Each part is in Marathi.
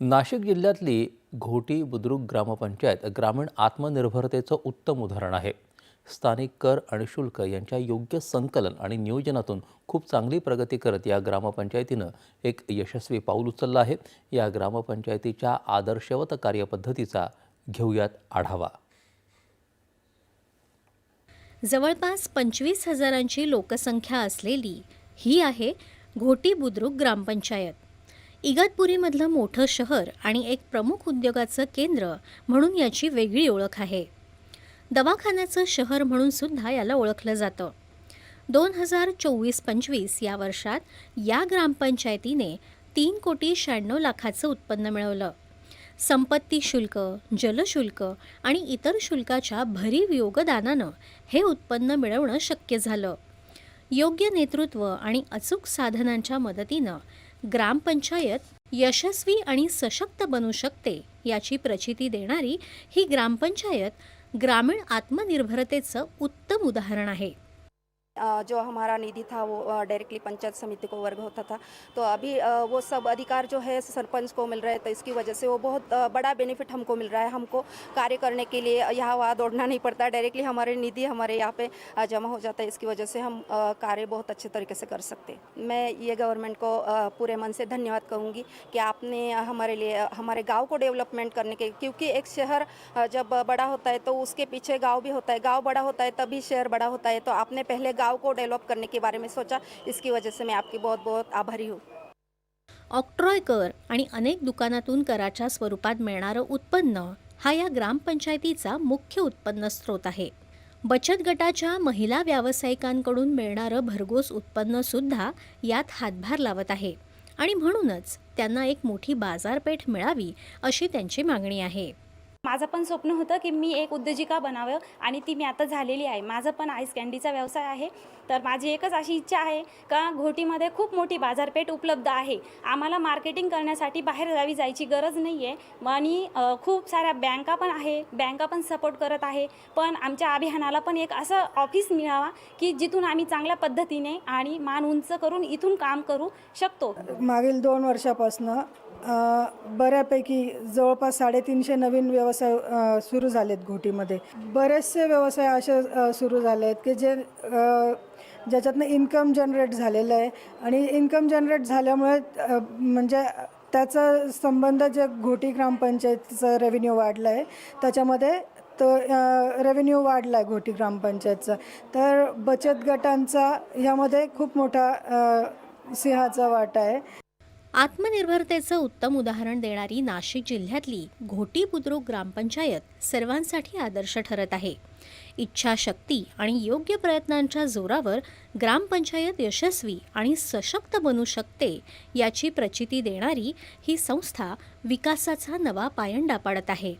नाशिक जिल्ह्यातली घोटी बुद्रुक ग्रामपंचायत ग्रामीण आत्मनिर्भरतेचं उत्तम उदाहरण आहे. स्थानिक कर आणि शुल्क यांच्या योग्य संकलन आणि नियोजनातून खूप चांगली प्रगती करत या ग्रामपंचायतीनं एक यशस्वी पाऊल उचललं आहे. या ग्रामपंचायतीच्या आदर्शवत कार्यपद्धतीचा घेऊयात आढावा. जवळपास पंचवीस हजारांची लोकसंख्या असलेली ही आहे घोटी बुद्रुक ग्रामपंचायत. इगतपुरीमधलं मोठं शहर आणि एक प्रमुख उद्योगाचं केंद्र म्हणून याची वेगळी ओळख आहे. दवाखान्याचं शहर म्हणून सुद्धा याला ओळखलं जातं. दोन हजार चोवीस पंचवीस या वर्षात या ग्रामपंचायतीने तीन कोटी शहाण्णव लाखाचं उत्पन्न मिळवलं. संपत्ती शुल्क जलशुल्क आणि इतर शुल्काच्या भरीव योगदानानं हे उत्पन्न मिळवणं शक्य झालं. योग्य नेतृत्व आणि अचूक साधनांच्या मदतीनं ग्रामपंचायत यशस्वी आणि सशक्त बनू शकते याची प्रचिती देणारी ही ग्रामपंचायत ग्रामीण आत्मनिर्भरतेचं उत्तम उदाहरण आहे. जो हमारा निधि था वो डायरेक्टली पंचायत समिति को वर्ग होता था। तो अभी वो सब अधिकार जो है सरपंच को मिल रहे हैं तो इसकी वजह से वो बहुत बड़ा बेनिफिट हमको मिल रहा है। हमको कार्य करने के लिए यहाँ वहाँ दौड़ना नहीं पड़ता। डायरेक्टली हमारे निधि हमारे यहाँ पे जमा हो जाता है। इसकी वजह से हम कार्य बहुत अच्छे तरीके से कर सकते मैं ये गवर्नमेंट को पूरे मन से धन्यवाद कहूँगी कि आपने हमारे लिए, हमारे गाँव को डेवलपमेंट करने के, क्योंकि एक शहर जब बड़ा होता है तो उसके पीछे गाँव भी होता है। गाँव बड़ा होता है तभी शहर बड़ा होता है। तो आपने पहले गांव को डेवलप करने के बारे में सोचा। इसकी वजह से मैं आपकी बहुत बहुत आभारी हूँ। ऑक्ट्रॉय कर आणि अनेक दुकानातून कराच्या स्वरूपात मिळणारं उत्पन्न हा या ग्रामपंचायतीचा मुख्य उत्पन्न स्रोत आहे. बचत गटाच्या महिला व्यावसायिकांकडून मिळणारं भरघोस उत्पन्नसुद्धा यात हातभार लावत आहे आणि म्हणूनच त्यांना एक मोठी बाजारपेठ मिळावी अशी त्यांची मागणी आहे. माझं पण स्वप्न होतं की मी एक उद्योजिका बनावं आणि ती मी आता झालेली आहे. माझं पण आईस कँडीचा व्यवसाय आहे. तर माझी एकच अशी इच्छा आहे का घोटीमध्ये खूप मोठी बाजारपेठ उपलब्ध आहे. आम्हाला मार्केटिंग करण्यासाठी बाहेर गावी जायची गरज नाही आहे आणि खूप साऱ्या बँका पण आहे बँका पण सपोर्ट करत आहे. पण आमच्या अभियानाला पण एक असं ऑफिस मिळावा की जिथून आम्ही चांगल्या पद्धतीने आणि मान उंच करून इथून काम करू शकतो. मागील दोन वर्षापासनं बऱ्यापैकी जवळपास साडेतीनशे नवीन व्यवसाय सुरू सुरू झालेत घोटीमध्ये. बरेचसे व्यवसाय असे सुरू झाले आहेत की जे ज्याच्यातनं इन्कम जनरेट झालेलं आहे. आणि इन्कम जनरेट झाल्यामुळे म्हणजे त्याचा संबंध जे घोटी ग्रामपंचायतीचं रेव्हेन्यू वाढलं आहे त्याच्यामध्ये तो रेव्हेन्यू वाढला आहे घोटी ग्रामपंचायतचा. तर बचत गटांचा ह्यामध्ये खूप मोठा सिंहाचा वाटा आहे. आत्मनिर्भरतेचं उत्तम उदाहरण देणारी नाशिक जिल्ह्यातली घोटी बुद्रुक ग्रामपंचायत सर्वांसाठी आदर्श ठरत आहे. इच्छाशक्ती आणि योग्य प्रयत्नांच्या जोरावर ग्रामपंचायत यशस्वी आणि सशक्त बनू शकते याची प्रचिती देणारी ही संस्था विकासाचा नवा पायंडा पाडत आहे.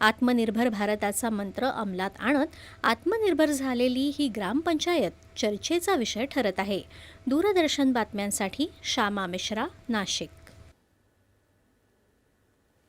आत्मनिर्भर भारताचा मंत्र अंमलात आणत आत्मनिर्भर झालेली ही ग्रामपंचायत चर्चेचा विषय ठरत आहे. दूरदर्शन बातम्यांसाठी श्यामा मिश्रा नाशिक.